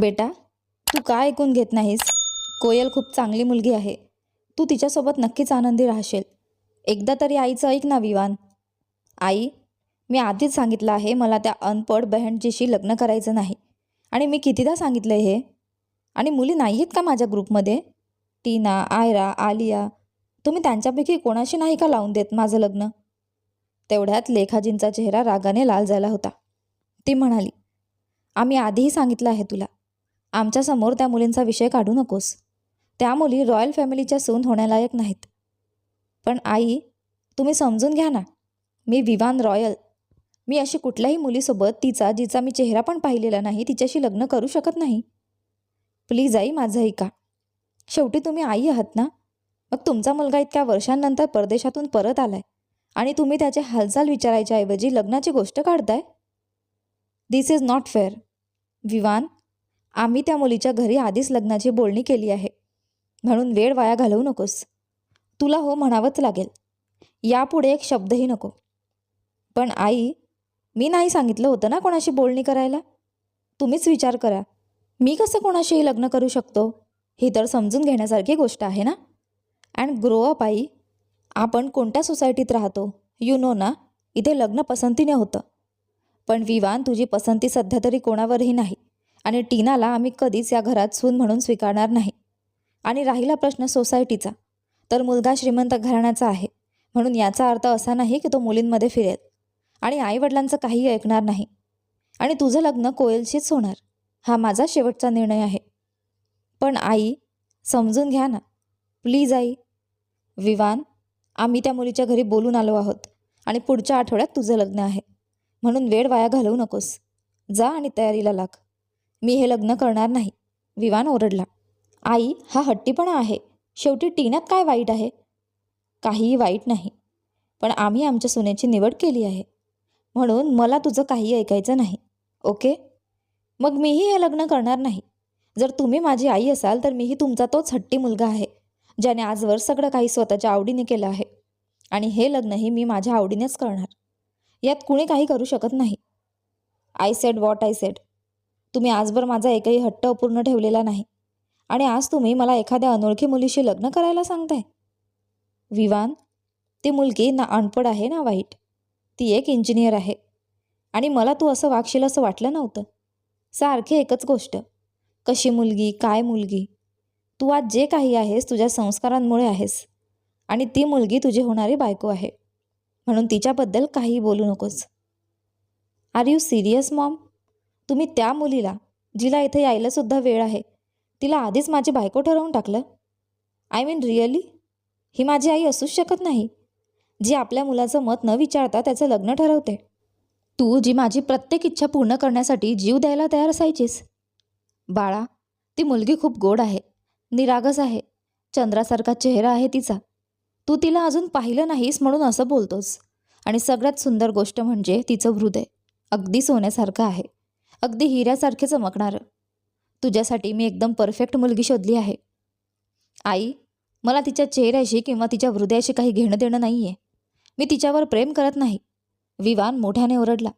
बेटा तू का ऐकून घेत नाहीस? कोयल खूप चांगली मुलगी आहे. तू तिच्यासोबत नक्कीच आनंदी राहशील. एकदा तरी आईचं ऐक ना विवान. आई मी आधीच सांगितलं आहे मला त्या अनपड बहणजीशी लग्न करायचं नाही. आणि मी कितीदा सांगितलं हे? आणि मुली नाही आहेत का माझ्या ग्रुपमध्ये? टीना आयरा आलिया तुम्ही त्यांच्यापैकी कोणाशी नाही का लावून देत माझं लग्न? तेवढ्यात लेखाजींचा चेहरा रागाने लाल झाला होता. ती म्हणाली आम्ही आधीही सांगितलं आहे तुला. आमच्यासमोर त्या मुलींचा विषय काढू नकोस. त्या मुली रॉयल फॅमिलीच्या सून होण्यालायक नाहीत. पण आई तुम्ही समजून घ्या ना. मी विवान रॉयल. मी अशी कुठल्याही मुलीसोबत तिचा जिचा मी चेहरा पण पाहिलेला नाही तिच्याशी लग्न करू शकत नाही. प्लीज आई माझं ऐका. शेवटी तुम्ही आई आहात ना? मग तुमचा मुलगा इतक्या वर्षांनंतर परदेशातून परत आलाय. आणि तुम्ही त्याचे हालचाल विचारायच्या ऐवजी लग्नाची गोष्ट काढताय? This is not fair Vivaan आम्ही त्या मुलीच्या घरी आधीच लग्नाची बोलणी केली आहे. म्हणून वेळ वाया घालवू नकोस. तुला हो म्हणावंच लागेल. यापुढे एक शब्दही नको. पण आई मी नाही सांगितलं होतं ना कोणाशी बोलणी करायला? तुम्हीच विचार करा. मी कसं कोणाशीही लग्न करू शकतो? ही तर समजून घेण्यासारखी गोष्ट आहे ना? अँड ग्रो अप आई. आपण कोणत्या सोसायटीत राहतो? यू नो ना? इथे लग्न पसंतीने होतं. पण विवान तुझी पसंती सध्या तरी कोणावरही नाही. आणि टीनाला आम्ही कधीच या घरात सून म्हणून स्वीकारणार नाही. आणि राहिला प्रश्न सोसायटीचा तर मुलगा श्रीमंत घराण्याचा आहे. म्हणून याचा अर्थ असा नाही की तो मुलींमध्ये फिरेल. आणि आईवडिलांचं काहीही ऐकणार नाही. आणि तुझं लग्न कोयलशीच होणार. हा माझा शेवटचा निर्णय आहे. पण आई समजून घ्या ना. Please I. विवान आम्ही त्या मुलीच्या घरी बोलून आलो आहोत. आणि पुढच्या आठवड्यात तुझं लग्न आहे. म्हणून वेळ वाया घालवू नकोस. जा आणि तयारीला लाग. मी हे लग्न करणार नाही. विवान ओरडला. आई हा हट्टीपणा आहे. शेवटी टीनात काय वाईट आहे? काहीही वाईट नाही. पण आम्ही आमच्या सुनेची निवड केली आहे. म्हणून मला तुझं काही ऐकायचं नाही. ओके? मग मीही हे लग्न करणार नाही. जर तुम्ही माझी आई असाल तर मीही तुमचा तोच हट्टी मुलगा आहे ज्याने आजवर सगळं काही स्वतःच्या आवडीने केलं आहे. आणि हे लग्नही मी माझ्या आवडीनेच करणार. यात कुणी काही करू शकत नाही. I said what I said तुम्ही आजवर माझा एकही हट्ट अपूर्ण ठेवलेला नाही. आणि आज तुम्ही मला एखाद्या अनोळखी मुलीशी लग्न करायला सांगताय. विवान ती मुलगी ना अनपड आहे ना वाईट. ती एक इंजिनियर आहे. आणि मला तू असं वागशील असं वाटलं नव्हतं. सारखी एकच गोष्ट. कशी मुलगी काय मुलगी? तू आज जे काही आहेस तुझ्या संस्कारांमुळे आहेस. आणि ती मुलगी तुझी होणारी बायको आहे. म्हणून तिच्याबद्दल काही बोलू नकोस. आर यू सिरियस मॉम तुम्ही त्या मुलीला जिला इथे यायलासुद्धा वेळ आहे तिला आधीच माझी बायको ठरवून टाकलं. आय मीन रिअली ही माझी आई असूच शकत नाही. जी आपल्या मुलाचं मत न विचारता त्याचं लग्न ठरवते. तू जी माझी प्रत्येक इच्छा पूर्ण करण्यासाठी जीव द्यायला तयार असायचीस. बाळा ती मुलगी खूप गोड आहे निरागस आहे चंद्रासारखा चेहरा आहे तिचा. तू तिला अजून पाहिलं नाहीस म्हणून असं बोलतोस. आणि सगळ्यात सुंदर गोष्ट म्हणजे तिचं हृदय अगदी सोन्यासारखं आहे. अगदी हिऱ्यासारखे चमकणारं. तुझ्यासाठी मी एकदम परफेक्ट मुलगी शोधली आहे. आई मला तिच्या चेहऱ्याशी किंवा तिच्या हृदयाशी काही घेणं देणं नाही आहे मी तिच्यावर प्रेम करत नाही. विवान मोठ्याने ओरडला.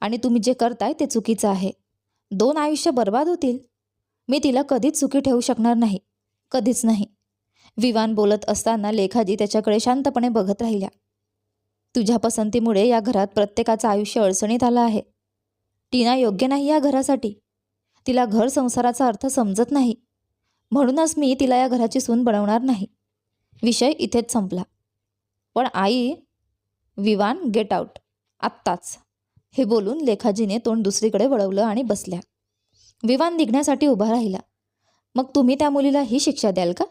आणि तुम्ही जे करताय ते चुकीचं आहे. दोन आयुष्य बर्बाद होतील. मी तिला कधीच चुकी ठेवू शकणार नाही. कधीच नाही. विवान बोलत असताना लेखाजी त्याच्याकडे शांतपणे बघत राहिल्या. तुझ्या पसंतीमुळे या घरात प्रत्येकाचं आयुष्य अडचणीत आलं आहे. टीना योग्य नाही या घरासाठी. तिला घर संसाराचा अर्थ समजत नाही. म्हणूनच मी तिला या घराची सून बनवणार नाही. विषय इथेच संपला. पण आई विवान गेट आऊट आत्ताच. हे बोलून लेखाजीने तोंड दुसरीकडे वळवलं आणि बसल्या. विवान निघण्यासाठी उभा राहिला. मग तुम्ही त्या मुलीला ही शिक्षा द्याल का?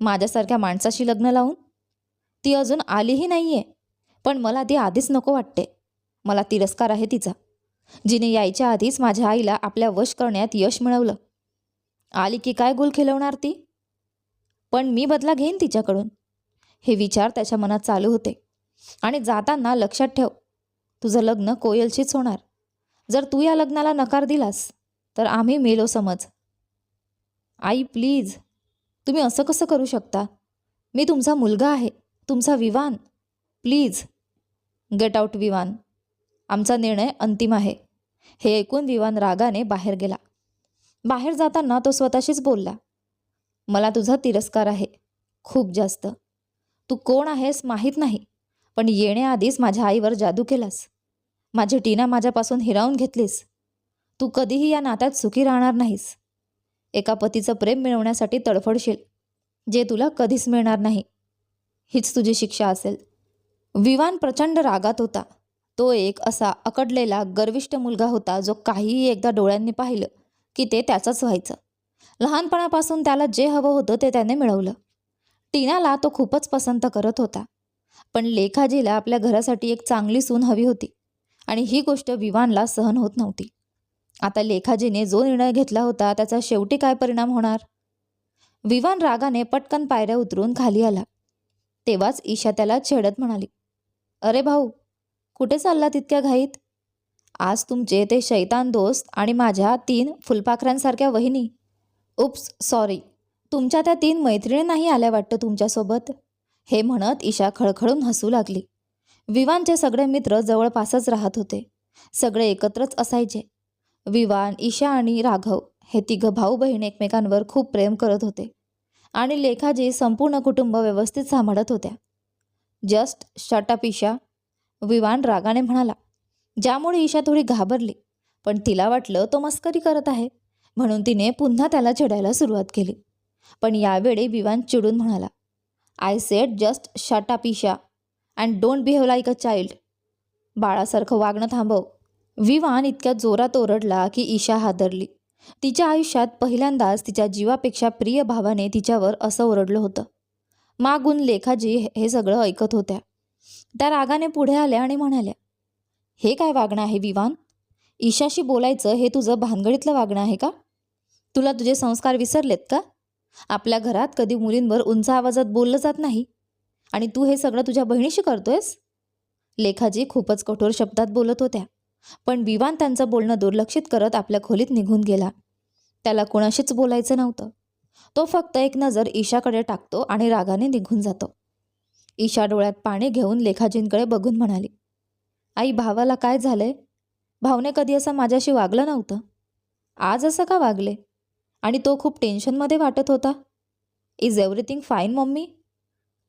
माझ्यासारख्या माणसाशी लग्न लावून? ती अजून आलीही नाही आहे पण मला ती आधीच नको वाटते. मला तिरस्कार आहे तिचा. जिने यायच्या आधीच माझ्या आईला आपल्या वश करण्यात यश मिळवलं. आली की काय गुल खिलवणार ती? पण मी बदला घेईन तिच्याकडून. हे विचार त्याच्या मनात चालू होते. आणि जाताना लक्षात ठेव तुझं लग्न कोयलशीच होणार. जर तू या लग्नाला नकार दिलास तर आम्ही मेलो समज. आई प्लीज तुम्ही असं कसं करू शकता? मी तुमचा मुलगा आहे तुमचा Vivaan. Please get out Vivaan. आमचा निर्णय अंतिम आहे. हे ऐकून विवान रागाने बाहेर गेला. बाहेर जाताना तो स्वतःशीच बोलला मला तुझा तिरस्कार आहे खूप जास्त. तू कोण आहेस माहीत नाही पण येण्याआधीच माझ्या आईवर जादू केलास. माझी टीना माझ्यापासून हिरावून घेतलीस. तू कधीही या नात्यात सुखी राहणार नाहीस. एका पतीचं प्रेम मिळवण्यासाठी तडफडशील जे तुला कधीच मिळणार नाही. हीच तुझी शिक्षा असेल. विवान प्रचंड रागात होता. तो एक असा अकडलेला गर्विष्ट मुलगा होता जो काहीही एकदा डोळ्यांनी पाहिलं की ते त्याचंच व्हायचं. लहानपणापासून त्याला जे हवं होतं ते त्याने मिळवलं. टीनाला तो खूपच पसंत करत होता. पण लेखाजीला आपल्या घरासाठी एक चांगली सून हवी होती आणि ही गोष्ट विवानला सहन होत नव्हती. आता लेखाजीने जो निर्णय घेतला होता त्याचा शेवटी काय परिणाम होणार? विवान रागाने पटकन पायऱ्या उतरून खाली आला. तेव्हाच ईशा त्याला छेडत म्हणाली अरे भाऊ कुठे चालला तितक्या घाईत? आज तुमचे ते शैतान दोस्त आणि माझ्या तीन फुलपाखरांसारख्या वहिनी. Oops sorry. तुमच्या त्या तीन मैत्रिणी नाही आल्या वाटतं तुमच्यासोबत? हे म्हणत ईशा खळखळून हसू लागली. विवानचे सगळे मित्र जवळपासच राहत होते. सगळे एकत्रच असायचे. विवान ईशा आणि राघव हे तिघं भाऊ बहीण एकमेकांवर खूप प्रेम करत होते आणि लेखाजी संपूर्ण कुटुंब व्यवस्थित सांभाळत होत्या. Just shut up Isha. विवान रागाने म्हणाला ज्यामुळे ईशा थोडी घाबरली पण तिला वाटलं तो मस्करी करत आहे. म्हणून तिने पुन्हा त्याला चिडायला सुरुवात केली. पण यावेळी विवान चिडून म्हणाला I said just shut up Isha and don't behave like a child बाळासारखं वागणं थांबव. विवान इतक्या जोरात ओरडला की ईशा हादरली. तिच्या आयुष्यात पहिल्यांदाच तिच्या जीवापेक्षा प्रिय भावाने तिच्यावर असं ओरडलं होतं. मागून लेखाजी हे सगळं ऐकत होत्या. त्या रागाने पुढे आल्या आणि म्हणाल्या हे काय वागणं आहे विवान? ईशाशी बोलायचं हे तुझं भानगडीतलं वागणं आहे का? तुला तुझे संस्कार विसरलेत का? आपल्या घरात कधी मुलींवर उंच आवाजात बोललं जात नाही. आणि तू हे सगळं तुझ्या बहिणीशी करतोयस? लेखाजी खूपच कठोर शब्दात बोलत होत्या पण विवान त्यांचं बोलणं दुर्लक्षित करत आपल्या खोलीत निघून गेला. त्याला कोणाशीच बोलायचं नव्हतं. तो फक्त एक नजर ईशाकडे टाकतो आणि रागाने निघून जातो. ईशा डोळ्यात पाणी घेऊन लेखाजींकडे बघून म्हणाली आई भावाला काय झालंय? भावने कधी असं माझ्याशी वागलं नव्हतं. आज असं का वागले? आणि तो खूप टेन्शनमध्ये वाटत होता. Is everything fine mummy?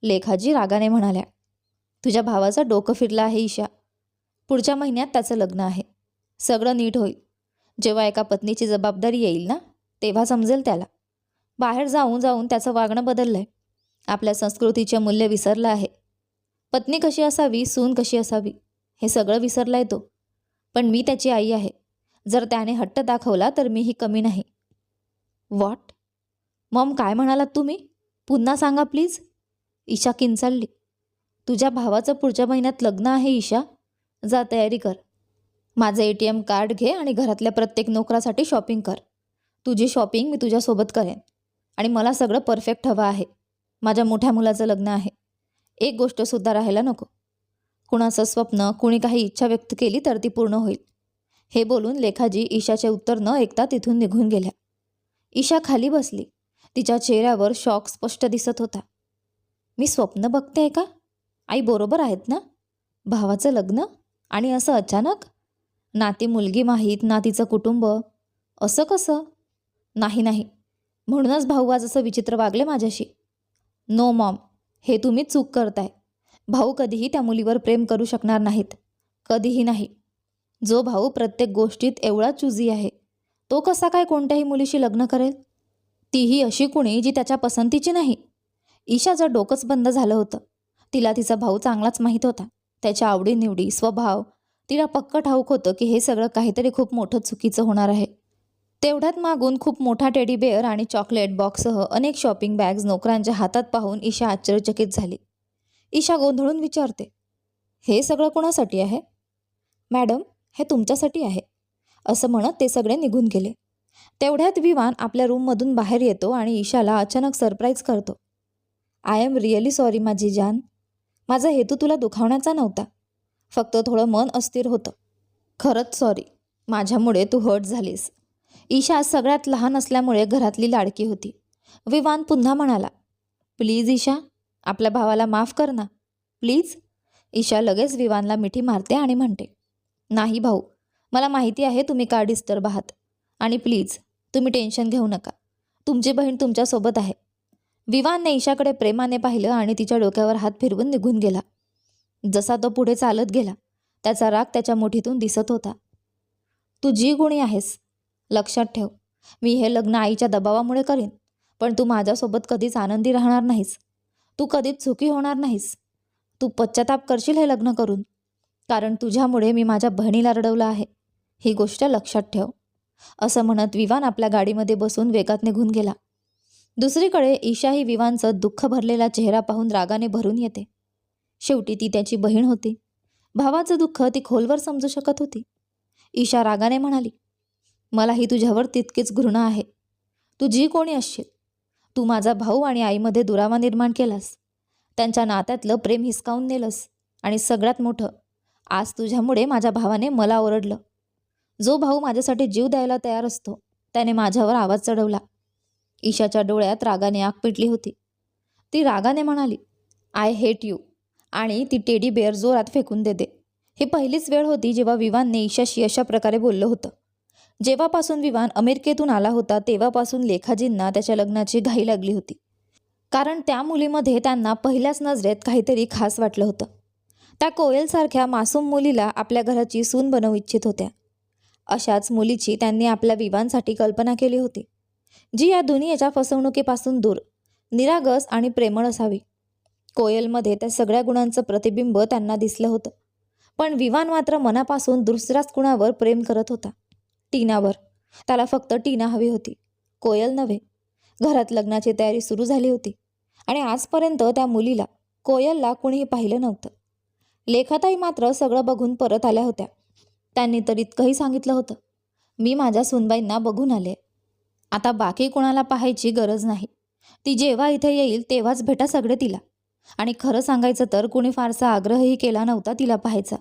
Lekhaji रागाने म्हणाल्या तुझ्या भावाचं डोकं फिरलं आहे ईशा. पुढच्या महिन्यात त्याचं लग्न आहे. सगळं नीट होईल. जेव्हा एका पत्नीची जबाबदारी येईल ना तेव्हा समजेल त्याला. बाहेर जाऊन जाऊन त्याचं वागणं बदललं आहे आपल्या संस्कृतीचे मूल्य विसरलं आहे. पत्नी कशी असावी सून कशी असावी हे सगळं विसरलाय तो पण मी त्याची आई आहे. जर त्याने हट्ट दाखवला तर मीही कमी नाही. वॉट मॉम काय म्हणालात तुम्ही? पुन्हा सांगा प्लीज. ईशा किंचाळली. तुझ्या भावाचं पुढच्या महिन्यात लग्न आहे ईशा. जा तयारी कर. माझं ए टी एम कार्ड घे आणि घरातल्या प्रत्येक नोकरासाठी शॉपिंग कर. तुझी शॉपिंग मी तुझ्यासोबत करेन. आणि मला सगळं परफेक्ट हवं आहे. माझ्या मोठ्या मुलाचं लग्न आहे. एक गोष्टसुद्धा राहायला नको. कुणाचं स्वप्न कुणी काही इच्छा व्यक्त केली तर ती पूर्ण होईल. हे बोलून लेखाजी ईशाचे उत्तर न ऐकता तिथून निघून गेल्या. ईशा खाली बसली. तिच्या चेहऱ्यावर शॉक स्पष्ट दिसत होता. मी स्वप्न बघते का? आई बरोबर आहेत ना? भावाचं लग्न? आणि असं अचानक? ना ती मुलगी माहीत ना तिचं कुटुंब? असं कसं? नाही नाही. म्हणूनच भाऊ आज असं विचित्र वागले माझ्याशी. नो मॉम हे तुम्ही चूक करताय. भाऊ कधीही त्या मुलीवर प्रेम करू शकणार नाहीत. कधीही नाही. जो भाऊ प्रत्येक गोष्टीत एवढा चुजी आहे तो कसा काय कोणत्याही मुलीशी लग्न करेल? तीही अशी कुणी जी त्याच्या पसंतीची नाही? ईशाचं डोकंच बंद झालं होतं. तिला तिचा भाऊ चांगलाच माहीत होता. त्याच्या आवडीनिवडी स्वभाव तिला पक्क ठाऊक होतं की हे सगळं काहीतरी खूप मोठं चुकीचं होणार आहे. तेवढ्यात मागून खूप मोठा टेडी बेअर आणि चॉकलेट बॉक्ससह अनेक शॉपिंग बॅग्स नोकरांच्या हातात पाहून ईशा आश्चर्यचकित झाली. ईशा गोंधळून विचारते हे सगळं कोणासाठी आहे? मॅडम हे तुमच्यासाठी आहे. असं म्हणत ते सगळे निघून गेले. तेवढ्यात विमान आपल्या रूममधून बाहेर येतो आणि ईशाला अचानक सरप्राईज करतो. आय एम रिअली सॉरी माझी जान. माझा हेतू तुला दुखावण्याचा नव्हता. फक्त थोडं मन अस्थिर होतं. खरंच सॉरी माझ्यामुळे तू हर्ट झालीस. ईशा सगळ्यात लहान असल्यामुळे घरातली लाडकी होती. विवान पुन्हा म्हणाला प्लीज ईशा आपल्या भावाला माफ कर ना. प्लीज. ईशा लगेच विवानला मिठी मारते आणि म्हणते नाही भाऊ मला माहिती आहे तुम्ही का डिस्टर्ब आहात. आणि प्लीज तुम्ही टेन्शन घेऊ नका. तुमची बहीण तुमच्यासोबत आहे. विवानने ईशाकडे प्रेमाने पाहिलं आणि तिच्या डोक्यावर हात फिरवून निघून गेला. जसा तो पुढे चालत गेला त्याचा राग त्याच्या मुठीतून दिसत होता. तू जी गुणी आहेस लक्षात ठेव. मी हे लग्न आईच्या दबावामुळे करीन पण तू माझ्यासोबत कधीच आनंदी राहणार नाहीस. तू कधीच सुखी होणार नाहीस. तू पश्चाताप करशील हे लग्न करून. कारण तुझ्यामुळे मी माझ्या बहिणीला रडवलं आहे. ही गोष्ट लक्षात ठेव. असं म्हणत विवान आपल्या गाडीमध्ये बसून वेगात निघून गेला. दुसरीकडे ईशा ही विवानचं दुःख भरलेला चेहरा पाहून रागाने भरून येते. शेवटी ती त्याची बहीण होती. भावाचं दुःख ती खोलवर समजू शकत होती. ईशा रागाने म्हणाली मलाही तुझ्यावर तितकीच घृणा आहे. तू जी कोणी असशील तू माझा भाऊ आणि आईमध्ये दुरावा निर्माण केलास. त्यांच्या नात्यातलं प्रेम हिसकावून नेलंस आणि सगळ्यात मोठं आज तुझ्यामुळे माझ्या भावाने मला ओरडलं. जो भाऊ माझ्यासाठी जीव द्यायला तयार असतो त्याने माझ्यावर आवाज चढवला. ईशाच्या डोळ्यात रागाने आग पिटली होती. ती रागाने म्हणाली आय हेट यू आणि ती टेडी बेअर जोरात फेकून देते. हे पहिलीच वेळ होती जेव्हा विवानने ईशाशी अशा प्रकारे बोललं होतं. जेव्हापासून विवान अमेरिकेतून आला होता तेव्हापासून लेखाजींना त्याच्या लग्नाची घाई लागली होती. कारण त्या मुलीमध्ये त्यांना पहिल्याच नजरेत काहीतरी खास वाटलं होतं. त्या कोयलसारख्या मासूम मुलीला आपल्या घराची सून बनवू इच्छित होत्या. अशाच मुलीची त्यांनी आपल्या विवांसाठी कल्पना केली होती. जी या दुनियेच्या फसवणुकीपासून दूर निरागस आणि प्रेमळ असावी. कोयलमध्ये त्या सगळ्या गुणांचं प्रतिबिंब त्यांना दिसलं होतं. पण विवान मात्र मनापासून दुसऱ्याच कुणावर प्रेम करत होता. टीनावर. त्याला फक्त टीना हवी होती. कोयल नव्हे. घरात लग्नाची तयारी सुरू झाली होती. आणि आजपर्यंत त्या मुलीला कोयलला कुणीही पाहिलं नव्हतं. लेखाताई मात्र सगळं बघून परत आल्या होत्या. त्यांनी तर इतकंही सांगितलं होतं. मी माझ्या सुनबाईंना बघून आले. आता बाकी कोणाला पाहायची गरज नाही. ती जेव्हा इथे येईल तेव्हाच भेटा सगळे तिला. आणि खरं सांगायचं तर कुणी फारसा आग्रहही केला नव्हता तिला पाहायचा.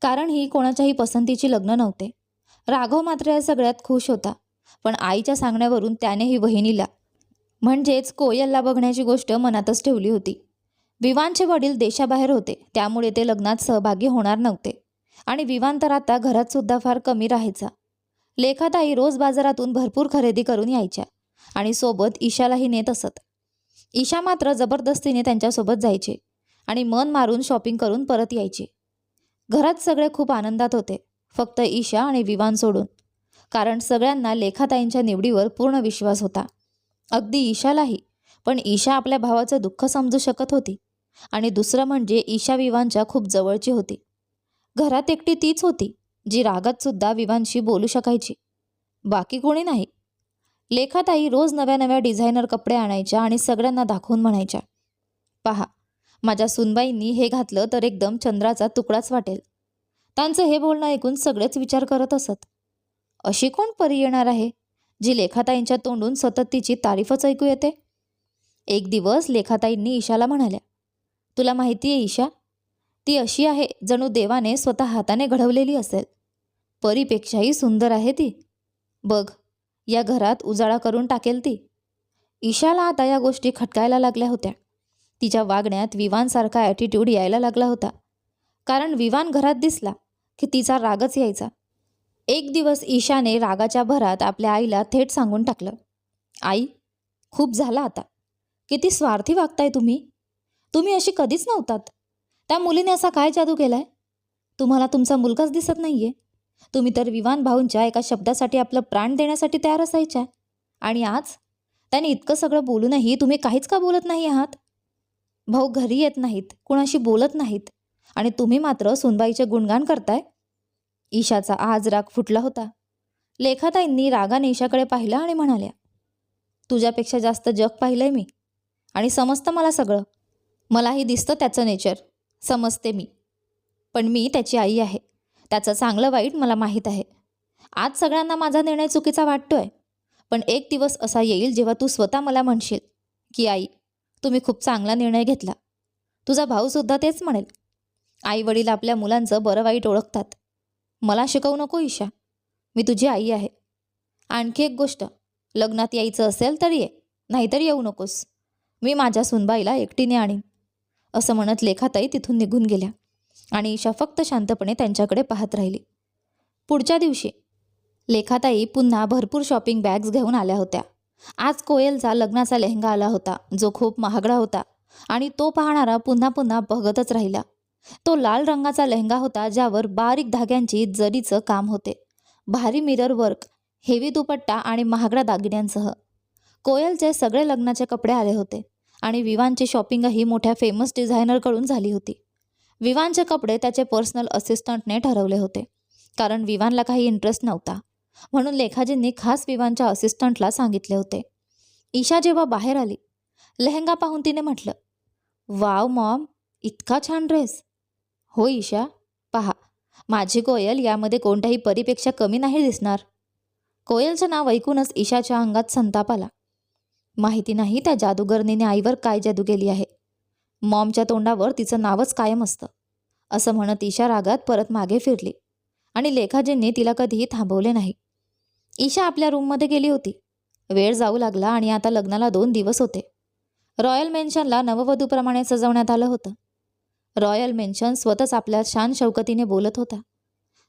कारण ही कोणाच्याही पसंतीची लग्न नव्हते. राघव मात्र या सगळ्यात खुश होता. पण आईच्या सांगण्यावरून त्यानेही वहिनीला म्हणजेच कोयलला बघण्याची गोष्ट मनातच ठेवली होती. विवानचे वडील देशाबाहेर होते त्यामुळे ते लग्नात सहभागी होणार नव्हते. आणि विवान तर आता घरात सुद्धा फार कमी राहायचा. लेखाताई रोज बाजारातून भरपूर खरेदी करून यायच्या आणि सोबत ईशालाही नेत असत. ईशा मात्र जबरदस्तीने त्यांच्यासोबत जायचे आणि मन मारून शॉपिंग करून परत यायचे. घरात सगळे खूप आनंदात होते. फक्त ईशा आणि विवान सोडून. कारण सगळ्यांना लेखाताईंच्या निवडीवर पूर्ण विश्वास होता. अगदी ईशालाही. पण ईशा आपल्या भावाचं दुःख समजू शकत होती. आणि दुसरं म्हणजे ईशा विवानच्या खूप जवळची होती. घरात एकटी तीच होती जी रागात सुद्धा विवानशी बोलू शकायची. बाकी कोणी नाही. लेखाताई रोज नव्या नव्या डिझायनर कपडे आणायच्या आणि सगळ्यांना दाखवून म्हणायच्या पहा माझ्या सुनबाईंनी हे घातलं तर एकदम चंद्राचा तुकडाच वाटेल. त्यांचं हे बोलणं ऐकून सगळेच विचार करत असत. अशी कोण परी येणार आहे जी लेखाताईंच्या तोंडून सतत तिची तारीफच ऐकू येते? एक दिवस लेखाताईंनी ईशाला म्हणाल्या तुला माहिती आहे ईशा ती अशी आहे जणू देवाने स्वतः हाताने घडवलेली असेल. परीपेक्षाही सुंदर आहे ती. बघ या घरात उजाळा करून टाकेल ती. ईशाला आता या गोष्टी खटकायला लागल्या होत्या. तिच्या वागण्यात विवानसारखा ॲटिट्यूड यायला लागला होता. कारण विवान घरात दिसला. की तिचा रागच यायचा. एक दिवस ईशाने रागाच्या भरात आपल्या आईला थेट सांगून टाकलं. आई खूप झाला आता. किती स्वार्थी वागताय तुम्ही. तुम्ही अशी कधीच नव्हतात. त्या मुलीने असा काय जादू केलाय? तुम्हाला तुमचा मुलगाच दिसत नाहीये. तुम्ही तर विवान भाऊंच्या एका शब्दासाठी आपलं प्राण देण्यासाठी तयार असायच्या. आणि आज त्याने इतकं सगळं बोलूनही तुम्ही काहीच का बोलत नाही आहात? भाऊ घरी येत नाहीत कुणाशी बोलत नाहीत. आणि तुम्ही मात्र सुनबाईचे गुणगान करताय? ईशाचा आज राग फुटला होता. लेखाताईंनी रागाने ईशाकडे पाहिलं आणि म्हणाल्या तुझ्यापेक्षा जास्त जग पाहिलंय मी आणि समजतं मला सगळं. मलाही दिसतं त्याचं नेचर. समजते मी. पण मी त्याची आई आहे. त्याचं चांगलं वाईट मला माहीत आहे. आज सगळ्यांना माझा निर्णय चुकीचा वाटतोय. पण एक दिवस असा येईल जेव्हा तू स्वतः मला म्हणशील की आई तुम्ही खूप चांगला निर्णय घेतला. तुझा भाऊसुद्धा तेच म्हणेल. आई वडील आपल्या मुलांचं बरं वाईट ओळखतात. मला शिकवू नको ईशा. मी तुझी आई आहे. आणखी एक गोष्ट. लग्नात यायचं असेल तर ये नाहीतर येऊ नकोस. मी माझ्या सुनबाईला एकटीने आणीन. असं म्हणत लेखाताई तिथून निघून गेल्या आणि ईशा फक्त शांतपणे त्यांच्याकडे पाहत राहिली. पुढच्या दिवशी लेखाताई पुन्हा भरपूर शॉपिंग बॅग्स घेऊन आल्या होत्या. आज कोयलचा लग्नाचा लेहंगा आला होता जो खूप महागडा होता आणि तो पाहणारा पुन्हा पुन्हा बघतच राहिला. तो लाल रंगाचा लेहंगा होता ज्यावर बारीक धाग्यांची जरीचं काम होते. भारी मिरर वर्क हेवी दुपट्टा आणि महागड्या दागिन्यांसह. कोयलचे सगळे लग्नाचे कपडे आले होते आणि विवानची शॉपिंगही मोठ्या फेमस डिझायनरकडून झाली होती. विवानचे कपडे त्याचे पर्सनल असिस्टंटने ठरवले होते कारण विवानला काही इंटरेस्ट नव्हता. म्हणून लेखाजींनी खास विवानच्या असिस्टंटला सांगितले होते. ईशा जेव्हा बाहेर आली लेहंगा पाहून तिने म्हटलं वाव मॉम इतका छान ड्रेस हो ईशा. पहा माझी कोयल यामध्ये कोणत्याही परीपेक्षा कमी नाही दिसणार. कोयलचं नाव ऐकूनच ईशाच्या अंगात संताप आला. माहिती नाही त्या जादूगरणीने आईवर काय जादू केली आहे. मॉमच्या तोंडावर तिचं नावच कायम असतं. असं म्हणत ईशा रागात परत मागे फिरली आणि लेखाजींनी तिला कधीही थांबवले नाही. ईशा आपल्या रूममध्ये गेली होती. वेळ जाऊ लागला आणि आता लग्नाला दोन दिवस होते. रॉयल मेन्शनला नववधूप्रमाणे सजवण्यात आलं होतं. रॉयल मेन्शन स्वतःच आपल्या शान शौकतीने बोलत होता.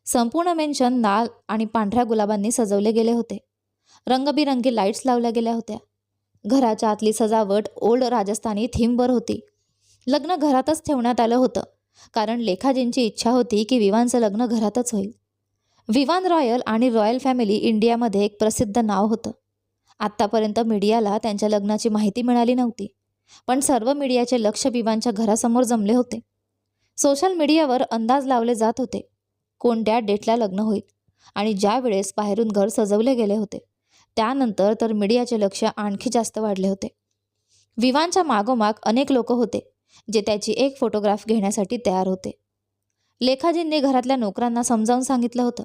संपूर्ण मेन्शन लाल आणि पांढऱ्या गुलाबांनी सजवले गेले होते. रंगबिरंगी लाईट्स लावल्या गेल्या होत्या. घराच्या आतली सजावट ओल्ड राजस्थानी थीमवर होती. लग्न घरातच ठेवण्यात आलं होतं कारण लेखाजींची इच्छा होती की विवानचं लग्न घरातच होईल. विवान रॉयल आणि रॉयल फॅमिली इंडियामध्ये एक प्रसिद्ध नाव होतं. आत्तापर्यंत मीडियाला त्यांच्या लग्नाची माहिती मिळाली नव्हती पण सर्व मीडियाचे लक्ष विवानच्या घरासमोर जमले होते. सोशल मीडियावर अंदाज लावले जात होते. कोणत्या डेटला लग्न होईल आणि ज्या वेळेस बाहेरून घर सजवले गेले होते त्यानंतर तर मीडियाचे लक्ष आणखी जास्त वाढले होते. विवानच्या मागोमाग अनेक लोक होते जे त्याची एक फोटोग्राफ घेण्यासाठी तयार होते. लेखाजींनी घरातल्या नोकरांना समजावून सांगितलं होतं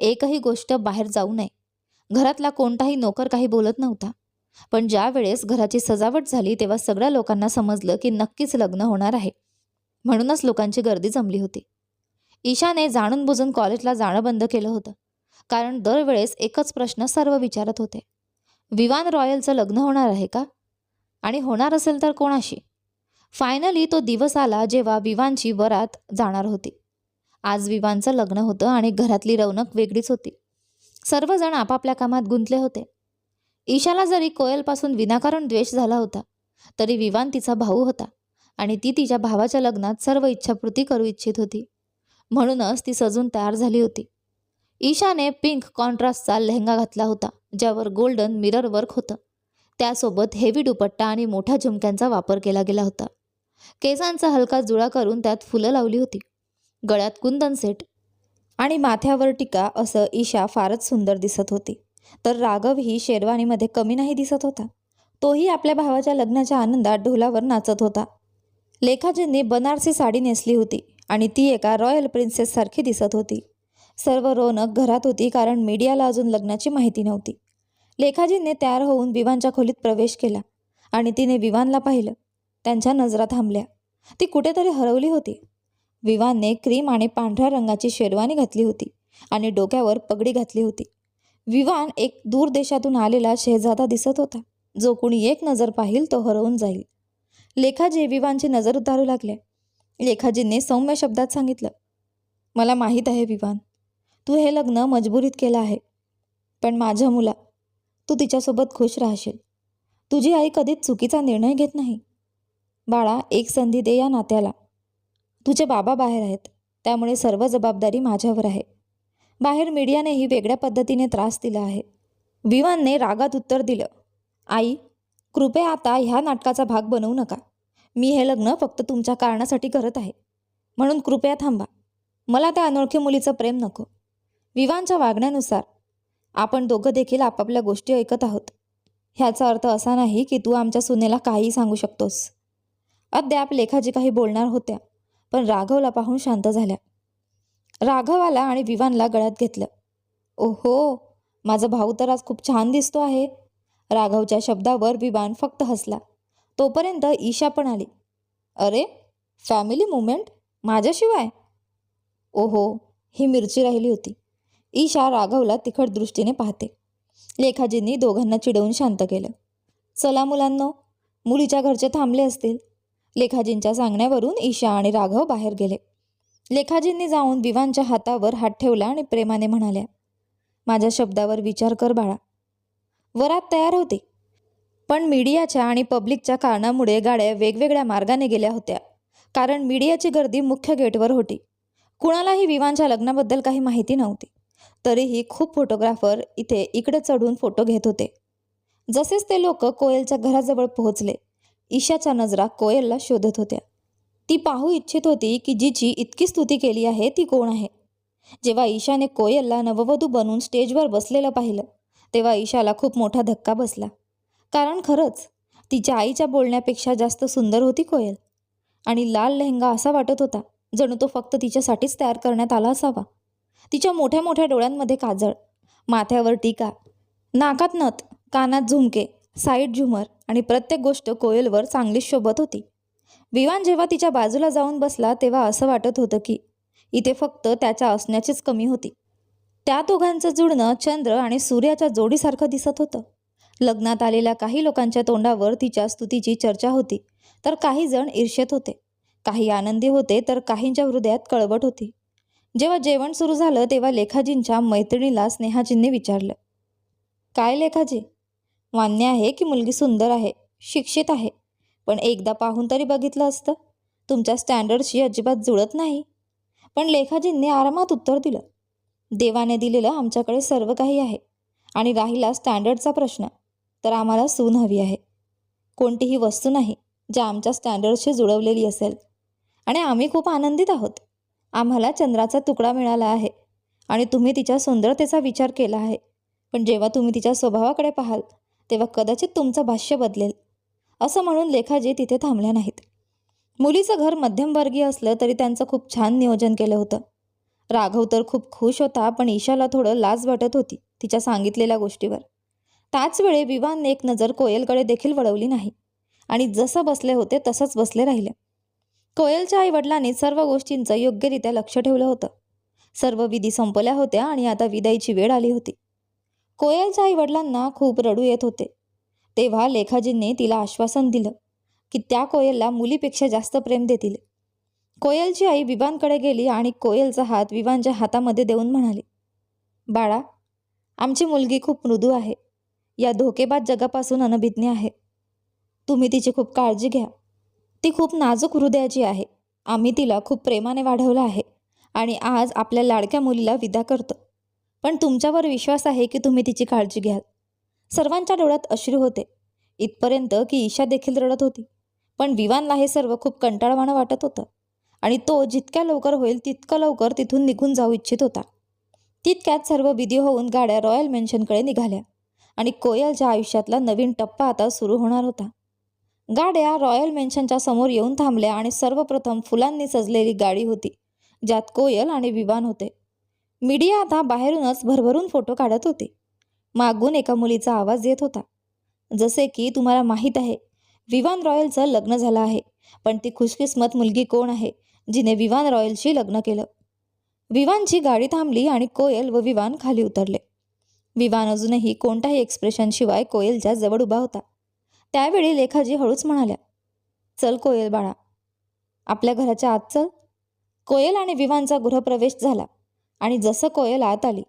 एकही गोष्ट बाहेर जाऊ नये. घरातला कोणताही नोकर काही बोलत नव्हता. पण ज्या वेळेस घराची सजावट झाली तेव्हा सगळ्या लोकांना समजलं की नक्कीच लग्न होणार आहे. म्हणूनच लोकांची गर्दी जमली होती. ईशाने जाणून बुजून कॉलेजला जाणं बंद केलं होतं. कारण दरवेळेस एकच प्रश्न सर्व विचारत होते. विवान रॉयलचं लग्न होणार आहे का? आणि होणार असेल तर कोणाशी? फायनली तो दिवस आला जेव्हा विवानची वरात जाणार होती. आज विवानचं लग्न होतं आणि घरातली रौनक वेगळीच होती. सर्वजण आपापल्या कामात गुंतले होते. ईशाला जरी कोयलपासून विनाकारण द्वेष झाला होता तरी विवान तिचा भाऊ होता. आणि ती तिच्या भावाच्या लग्नात सर्व इच्छापूर्ती करू इच्छित होती. म्हणूनच ती सजून तयार झाली होती. ईशाने पिंक कॉन्ट्रास्टचा लेहंगा घातला होता ज्यावर गोल्डन मिरर वर्क होतं. त्यासोबत हेवी दुपट्टा आणि मोठ्या झुमक्यांचा वापर केला गेला होता. केसांचा हलका जुळा करून त्यात फुलं लावली होती. गळ्यात कुंदन सेट आणि माथ्यावर टीका असं ईशा फारच सुंदर दिसत होती. तर राघव ही शेरवानीमध्ये कमी नाही दिसत होता. तोही आपल्या भावाच्या लग्नाच्या आनंदात ढोलावर नाचत होता. लेखाजींनी बनारसी साडी नेसली होती आणि ती एका रॉयल प्रिन्सेससारखी दिसत होती. सर्व रौनक घरात होती कारण मीडियाला अजून लग्नाची माहिती नव्हती. लेखाजींनी तयार होऊन विवानच्या खोलीत प्रवेश केला आणि तिने विवानला पाहिलं. त्यांच्या नजरा थांबल्या. ती कुठेतरी हरवली होती. विवानने क्रीम आणि पांढऱ्या रंगाची शेरवानी घातली होती आणि डोक्यावर पगडी घातली होती. विवान एक दूर देशातून आलेला शहजादा दिसत होता. जो कोणी एक नजर पाहिल तो हरवून जाईल. लेखाजी विवानची नजर उतारू लागले. लेखाजींनी सौम्य शब्दात सांगितलं मला माहीत आहे विवान तू हे लग्न मजबुरीत केलं आहे पण माझ्या मुला तू तिच्यासोबत खुश राहशील. तुझी आई कधीच चुकीचा निर्णय घेत नाही. बाळा एक संधी दे या नात्याला. तुझे बाबा बाहेर आहेत त्यामुळे सर्व जबाबदारी माझ्यावर आहे. बाहेर मीडियानेही वेगळ्या पद्धतीने त्रास दिला आहे. विवानने रागात उत्तर दिलं आई कृपया आता ह्या नाटकाचा भाग बनवू नका. मी हे लग्न फक्त तुमच्या कारणासाठी करत आहे. म्हणून कृपया थांबा. मला त्या अनोळखी मुलीचं प्रेम नको. विवांच्या वागण्यानुसार आपण दोघं देखील आपापल्या गोष्टी ऐकत आहोत. ह्याचा अर्थ असा नाही की तू आमच्या सुनेला काहीही सांगू शकतोस. अद्याप लेखाजी काही बोलणार होत्या पण राघवला पाहून शांत झाल्या. राघव आला आणि विवानला गळ्यात घेतलं. ओहो माझा भाऊ तर आज खूप छान दिसतो आहे. राघवच्या शब्दावर विमान फक्त हसला. तोपर्यंत ईशा पण आली. अरे फॅमिली मुवमेंट माझ्याशिवाय? ओहो ही मिरची राहिली होती. ईशा राघवला तिखट दृष्टीने पाहते. लेखाजींनी दोघांना चिडवून शांत केलं. चला मुलांनो मुलीच्या घरचे थांबले असतील. लेखाजींच्या सांगण्यावरून ईशा आणि राघव बाहेर गेले. लेखाजींनी जाऊन विवानच्या हातावर हात ठेवला आणि प्रेमाने म्हणाल्या माझ्या शब्दावर विचार कर बाळा. वरात तयार होती. पण मीडियाच्या आणि पब्लिकच्या कारणामुळे गाड्या वेगवेगळ्या मार्गाने गेल्या होत्या. कारण मीडियाची गर्दी मुख्य गेटवर होती. कुणालाही विवानच्या लग्नाबद्दल काही माहिती नव्हती. तरीही खूप फोटोग्राफर इथे इकडे चढून फोटो घेत होते. जसेच ते लोक कोयलच्या घराजवळ पोहोचले ईशाच्या नजरा कोयलला शोधत होत्या. ती पाहू इच्छित होती की जिची इतकी स्तुती केली आहे ती कोण आहे? जेव्हा ईशाने कोयलला नववधू बनून स्टेजवर बसलेलं पाहिलं तेव्हा ईशाला खूप मोठा धक्का बसला. कारण खरंच तिच्या आईच्या बोलण्यापेक्षा जास्त सुंदर होती कोयल. आणि लाल लेहंगा असा वाटत होता जणू तो फक्त तिच्यासाठीच तयार करण्यात आला असावा. तिच्या मोठ्या मोठ्या डोळ्यांमध्ये काजळ. माथ्यावर टीका. नाकात नथ कानात झुमके साईड झुमर आणि प्रत्येक गोष्ट कोयलवर चांगलीच शोभत होती. विवान जेव्हा तिच्या बाजूला जाऊन बसला तेव्हा असं वाटत होतं की इथे फक्त त्याच्या असण्याचीच कमी होती. त्या दोघांचं जुळणं चंद्र आणि सूर्याच्या जोडीसारखं दिसत होतं. लग्नात आलेल्या काही लोकांच्या तोंडावर तिच्या स्तुतीची चर्चा होती तर काही जण ईर्ष्येत होते. काही आनंदी होते तर काहींच्या हृदयात कळवट होती. जेव्हा जेवण सुरू झालं तेव्हा लेखाजींच्या मैत्रिणीला स्नेहाजींनी विचारलं काय लेखाजी? मान्य आहे की मुलगी सुंदर आहे शिक्षित आहे पण एकदा पाहून तरी बघितलं असतं. तुमच्या स्टँडर्डशी अजिबात जुळत नाही. पण लेखाजींनी आरामात उत्तर दिलं देवाने दिलेलं आमच्याकडे सर्व काही आहे. आणि राहिला स्टँडर्डचा प्रश्न तर आम्हाला सून हवी आहे. कोणतीही वस्तू नाही ज्या आमच्या स्टँडर्डशी जुळवलेली असेल. आणि आम्ही खूप आनंदित आहोत. आम्हाला चंद्राचा तुकडा मिळाला आहे. आणि तुम्ही तिच्या सुंदरतेचा विचार केला आहे. पण जेव्हा तुम्ही तिच्या स्वभावाकडे पाहाल तेव्हा कदाचित तुमचं भाष्य बदलेल. असं म्हणून लेखाजी तिथे थांबल्या नाहीत. मुलीचं घर मध्यमवर्गीय असलं तरी त्यांचं खूप छान नियोजन केलं होतं. राघव तर खूप खुश होता पण ईशाला थोडं लाज वाटत होती तिच्या सांगितलेल्या गोष्टीवर. त्याच वेळी विवानने एक नजर कोयलकडे देखील वळवली नाही. आणि जसं बसले होते तसंच बसले राहिले. कोयलच्या आईवडिलांनी सर्व गोष्टींचं योग्यरित्या लक्ष ठेवलं होतं. सर्व विधी संपल्या होत्या आणि आता विदाईची वेळ आली होती. कोयलच्या आईवडिलांना खूप रडू येत होते. तेव्हा लेखाजींनी तिला आश्वासन दिलं की त्या कोयलला मुलीपेक्षा जास्त प्रेम देतील. कोयलची आई विवानकडे गेली आणि कोयलचा हात विवानच्या हातामध्ये देऊन म्हणाली बाळा आमची मुलगी खूप मृदू आहे. या धोकेबाद जगापासून अनभिज्ञ आहे. तुम्ही तिची खूप काळजी घ्या. ती खूप नाजूक हृदयाची आहे. आम्ही तिला खूप प्रेमाने वाढवलं आहे आणि आज आपल्या लाडक्या मुलीला विदा करतो. पण तुमच्यावर विश्वास आहे की तुम्ही तिची काळजी घ्याल. सर्वांच्या डोळ्यात अश्रू होते. इथपर्यंत की ईशा देखील रडत होती. पण विवानला हे सर्व खूप कंटाळवाणं वाटत होतं. आणि तो जितक्या लवकर होईल तितकं लवकर तिथून निघून जाऊ इच्छित होता. तितक्यात सर्व विधी होऊन गाड्या रॉयल मेन्शनकडे निघाल्या आणि कोयलच्या आयुष्यातला नवीन टप्पा आता सुरू होणार होता. गाड्या रॉयल मेन्शनच्या समोर येऊन थांबल्या आणि सर्वप्रथम फुलांनी सजलेली गाडी होती ज्यात कोयल आणि विवान होते. मीडिया आता बाहेरूनच भरभरून फोटो काढत होती. मागून एका मुलीचा आवाज येत होता. जसे की तुम्हाला माहीत आहे विवान रॉयलचं लग्न झालं आहे पण ती खुशकिस्मत मुलगी कोण आहे जिने विवान रॉयलशी लग्न केलं. विवानची गाडी थांबली आणि कोयल व विवान खाली उतरले. विवान अजूनही कोणत्याही एक्सप्रेशनशिवाय कोयलच्या जवळ उभा होता. त्यावेळी लेखाजी हळूच म्हणाल्या चल कोयल बाळा आपल्या घराच्या आत चल. कोयल आणि विवानचा गृहप्रवेश झाला आणि जसं कोयल आत आली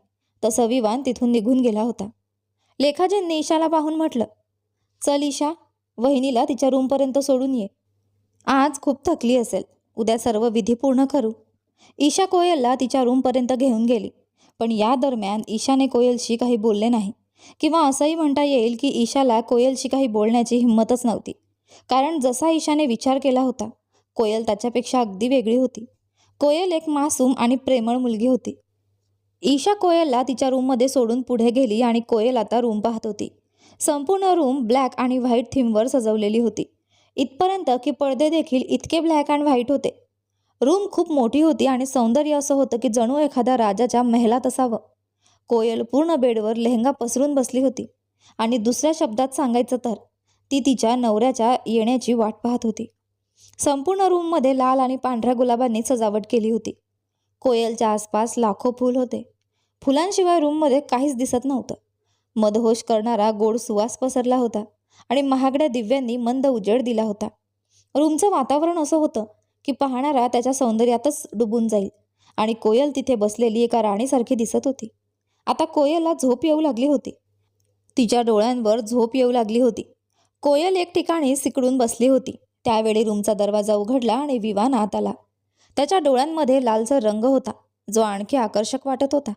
तसं विवान तिथून निघून गेला होता. लेखाजींनी ईशाला पाहून म्हटलं चल ईशा वहिनीला तिच्या रूमपर्यंत सोडून ये. आज खूप थकली असेल. उद्या सर्व विधी पूर्ण करू. ईशा कोयलला तिच्या रूमपर्यंत घेऊन गेली. पण या दरम्यान ईशाने कोयलशी काही बोलले नाही. किंवा असंही म्हणता येईल की ईशाला कोयलशी काही बोलण्याची हिंमतच नव्हती. कारण जसा ईशाने विचार केला होता कोयल त्याच्यापेक्षा अगदी वेगळी होती. कोयल एक मासूम आणि प्रेमळ मुलगी होती. ईशा कोयलला तिच्या रूममध्ये सोडून पुढे गेली आणि कोयल आता रूम पाहत होती. संपूर्ण रूम ब्लॅक आणि व्हाईट थीमवर सजवलेली होती. इथपर्यंत की पडदे देखील इतके ब्लॅक अँड व्हाईट होते. रूम खूप मोठी होती आणि सौंदर्य असं होतं की जणू एखाद्या राजाच्या मेहलात असावं. कोयल पूर्ण बेडवर लेहंगा पसरून बसली होती. आणि दुसऱ्या शब्दात सांगायचं तर ती तिच्या नवऱ्याच्या येण्याची वाट पाहत होती. संपूर्ण रूममध्ये लाल आणि पांढऱ्या गुलाबांनी सजावट केली होती. कोयलच्या आसपास लाखो फूल होते. फुलांशिवाय रूममध्ये काहीच दिसत नव्हतं. मदहोश करणारा गोड सुवास पसरला होता. आणि महागड्या दिव्यांनी मंद उजेड दिला होता. रूमचं वातावरण असं होतं की पाहणारा त्याच्या सौंदर्यातच डुबून जाईल आणि कोयल तिथे बसलेली एका राणीसारखी दिसत होती. आता कोयलला झोप येऊ लागली होती. तिच्या डोळ्यांवर झोप येऊ लागली होती. कोयल एक ठिकाणी सिकडून बसली होती. त्यावेळी रूमचा दरवाजा उघडला आणि विवान आत आला. त्याच्या डोळ्यांमध्ये लालसर रंग होता. जो आणखी आकर्षक वाटत होता.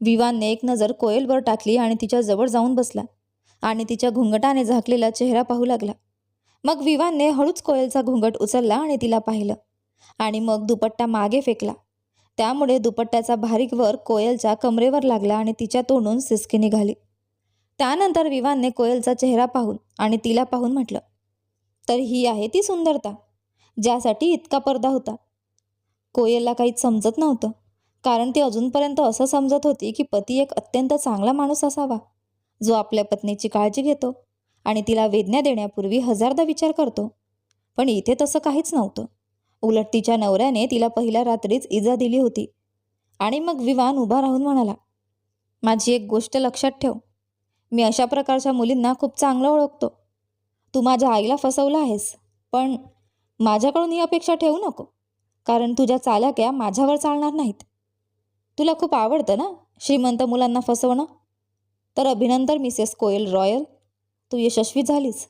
विवानने एक नजर कोयलवर टाकली आणि तिच्या जवळ जाऊन बसला. आणि तिच्या घुंगटाने झाकलेला चेहरा पाहू लागला. मग विवानने हळूच कोयलचा घुंगट उचलला आणि तिला पाहिलं. आणि मग दुपट्टा मागे फेकला. त्यामुळे दुपट्ट्याचा भारीक वर कोयलच्या कमरेवर लागला आणि तिच्या तोंडून सिसकी निघाली. त्यानंतर विवानने कोयलचा चेहरा पाहून आणि तिला पाहून म्हटलं तर ही आहे ती सुंदरता ज्यासाठी इतका पडदा होता. कोयलला काहीच समजत नव्हतं कारण ती अजूनपर्यंत असं समजत होती की पती एक अत्यंत चांगला माणूस असावा. जो आपल्या पत्नीची काळजी घेतो आणि तिला वेदना देण्यापूर्वी हजारदा विचार करतो. पण इथे तसं काहीच नव्हतं. उलट तिच्या नवऱ्याने तिला पहिल्या रात्रीच इजा दिली होती. आणि मग विवान उभा राहून म्हणाला माझी एक गोष्ट लक्षात ठेव. मी अशा प्रकारच्या मुलींना खूप चांगलं ओळखतो. तू माझ्या आईला फसवलं आहेस पण माझ्याकडून ही अपेक्षा ठेवू नको कारण तुझ्या चालक्या माझ्यावर चालणार नाहीत. तुला खूप आवडतं ना श्रीमंत मुलांना फसवणं? तर अभिनंदन मिसेस कोयल रॉयल. तू यशस्वी झालीस.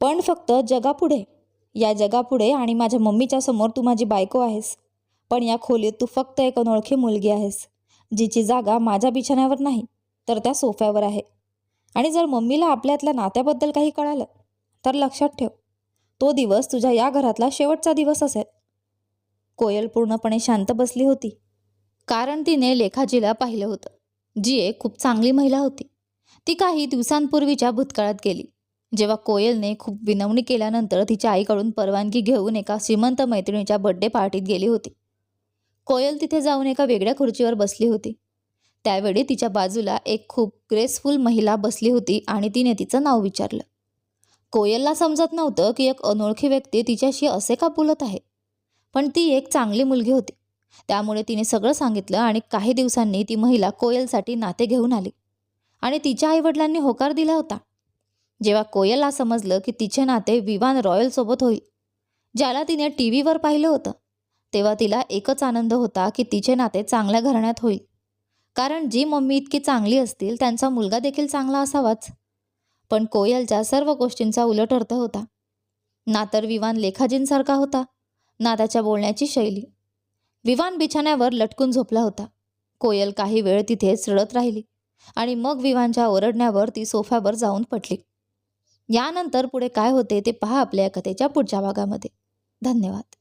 पण फक्त जगापुढे. या जगापुढे आणि माझ्या मम्मीच्या समोर तू माझी बायको आहेस. पण या खोलीत तू फक्त एक अनोळखी मुलगी आहेस. जिची जागा माझ्या बिछाण्यावर नाही तर त्या सोफ्यावर आहे. आणि जर मम्मीला आपल्यातल्या नात्याबद्दल काही कळालं तर लक्षात ठेव. तो दिवस तुझ्या या घरातला शेवटचा दिवस असेल. कोयल पूर्णपणे शांत बसली होती. कारण तिने लेखाजीला पाहिलं होतं. जी एक खूप चांगली महिला होती. ती काही दिवसांपूर्वीच्या भूतकाळात गेली. जेव्हा कोयलने खूप विनवणी केल्यानंतर तिच्या आईकडून परवानगी घेऊन एका श्रीमंत मैत्रिणीच्या बड्डे पार्टीत गेली होती. कोयल तिथे जाऊन एका वेगळ्या खुर्चीवर बसली होती. त्यावेळी तिच्या बाजूला एक खूप ग्रेसफुल महिला बसली होती आणि तिने तिचं नाव विचारलं. कोयलला समजत नव्हतं की एक अनोळखी व्यक्ती तिच्याशी असे का बोलत आहे? पण ती एक चांगली मुलगी होती. त्यामुळे तिने सगळं सांगितलं आणि काही दिवसांनी ती महिला कोयलसाठी नाते घेऊन आली. आणि तिच्या आईवडिलांनी होकार दिला होता. जेव्हा कोयलला समजलं की तिचे नाते विवान रॉयलसोबत होईल ज्याला तिने टी व्हीवर पाहिलं होतं तेव्हा तिला एकच आनंद होता की तिचे नाते चांगल्या घराण्यात होईल. कारण जी मम्मी इतकी चांगली असतील त्यांचा मुलगा देखील चांगला असावाच. पण कोयलच्या सर्व गोष्टींचा उलट अर्थ होता. ना तर विवान लेखाजींसारखा होता. ना त्याच्या बोलण्याची शैली. विवान बिछाण्यावर लटकून झोपला होता. कोयल काही वेळ तिथेच रडत राहिली आणि मग विवानच्या ओरडण्यावर ती सोफ्यावर जाऊन पडली. यानंतर पुढे काय होते ते पहा आपल्या कथेच्या पुढच्या भागामध्ये. धन्यवाद.